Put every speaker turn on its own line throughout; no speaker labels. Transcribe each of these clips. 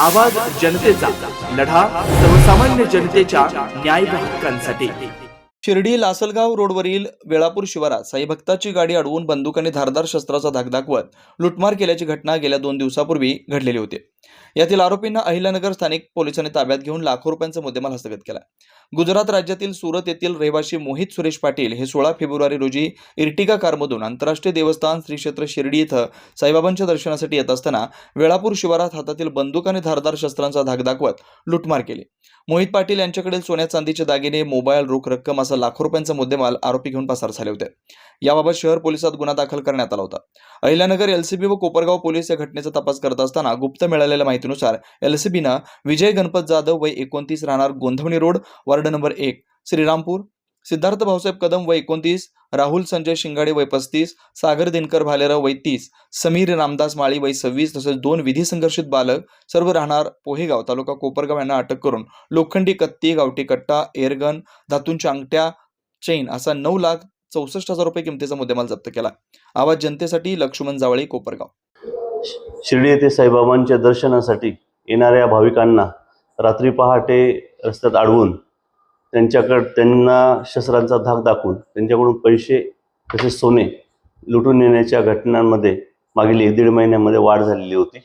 आवाज जनतेचा लढा सर्वसामान्य जनतेच्या न्याय हक्कांसाठी.
शिर्डी लासलगाव रोडवरील वेळापूर शिवारात साई भक्ताची गाडी अडवून बंदुकाने धारदार शस्त्राचा धाक दाखवत लुटमार केल्याची घटना गेल्या दोन दिवसापूर्वी घडलेली होती. यातील आरोपींना अहिल्यानगर स्थानिक पोलिसांनी ताब्यात घेऊन लाखो रुपयांचा मुद्देमाल हस्तगत केला. गुजरात राज्यातील सुरत येथील रहिवासी मोहित सुरेश पाटील हे सोळा फेब्रुवारी रोजी इर्टिगा कारमधून आंतरराष्ट्रीय देवस्थान श्री क्षेत्र शिर्डी इथं साईबाबांच्या दर्शनासाठी येत असताना वेळापूर शिवारात हातातील बंदूक आणि धारदार शस्त्रांचा धाक दाखवत लुटमार केली. मोहित पाटील यांच्याकडील सोन्या चांदीचे दागिने मोबाईल रोख रक्कम असा लाखो रुपयांचा मुद्देमाल आरोपी घेऊन पसार झाले होते. याबाबत शहर पोलिसात गुन्हा दाखल करण्यात आला होता. अहिल्यानगर एलसीबी व कोपरगाव पोलीस या घटनेचा तपास करत असताना गुप्त मिळालेल्या माहितीनुसार एलसीबीनं विजय गणपत जाधव वय एकोणतीस राहणार गोंधवणी रोड वार्ड नंबर एक. श्रीरामपूर. सिद्धार्थ भाऊसाहेब कदम वय एकोणतीस राहुल संजय शिंगाडे वय पस्तीस सागर दिनकर भालेराव वय तीस समीर रामदास माळी वय सव्वीस तसेच दोन विधी संघर्षित बालक सर्व राहणार पोहेगाव तालुका कोपरगाव यांना अटक करून लोखंडी कत्ती गावठी कट्टा एअरगन धातूंच्या अंगठ्या चैन असा नऊ लाख चौसष्ट हजार रुपये किमतीचा मुद्देमाल जप्त केला. आवाज जनतेसाठी लक्ष्मण जावळी कोपरगाव.
शिर्डी येथे साईबाबांच्या दर्शनासाठी येणाऱ्या भाविकांना रात्री पहाटे रस्त्यात अडवून त्यांच्याकड त्यांना शस्त्रांचा धाक दाखवून त्यांच्याकडून पैसे तसेच सोने लुटून नेण्याच्या घटनांमध्ये मागील एक दीड महिन्यामध्ये वाढ झालेली होती.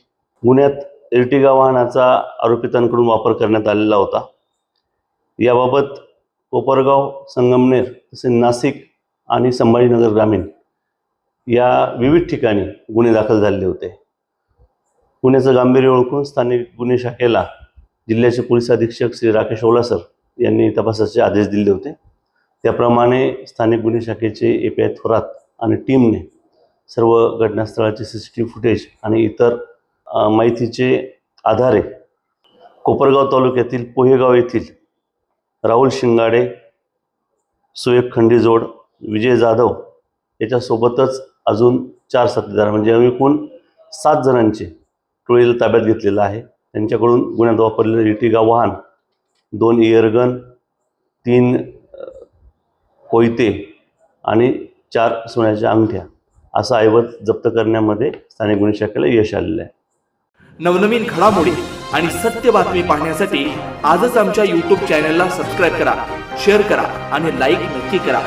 गुन्ह्यात इर्टिगा वाहनाचा आरोपितांकडून वापर करण्यात आलेला होता. याबाबत कोपरगाव संगमनेर तसेच नाशिक आणि संभाजीनगर ग्रामीण या विविध ठिकाणी गुन्हे दाखल झालेले होते. गुन्ह्याचं गांभीर्य ओळखून स्थानिक गुन्हे शाखेला जिल्ह्याचे पोलीस अधीक्षक श्री राकेश ओलासर यांनी तपासाचे आदेश दिले होते. त्याप्रमाणे स्थानिक गुन्हे शाखेचे ए पी आय थोरात आणि टीमने सर्व घटनास्थळाचे C C T V footage आणि इतर माहितीचे आधारे कोपरगाव तालुक्यातील पोहेगाव येथील राहुल शिंगाडे सुएब खंडीजोड विजय जाधव याच्यासोबतच अजून चार साथीदार म्हणजे एकूण सात जणांचे टोळीला ताब्यात घेतलेलं आहे. त्यांच्याकडून गुन्ह्यात वापरलेलं इटिगा वाहन दोन इयरगन तीन कोयते आणि चार सोन्याच्या अंगठ्या. असा ऐवज जप्त करण्यामध्ये स्थानिक गुन्हे शाखेला यश आलेलं आहे.
नवनवीन घडामोडी आणि सत्य बातमी पाहण्यासाठी आजच आमच्या यूट्यूब चॅनलला सबस्क्राईब करा शेअर करा आणि लाईक नक्की करा.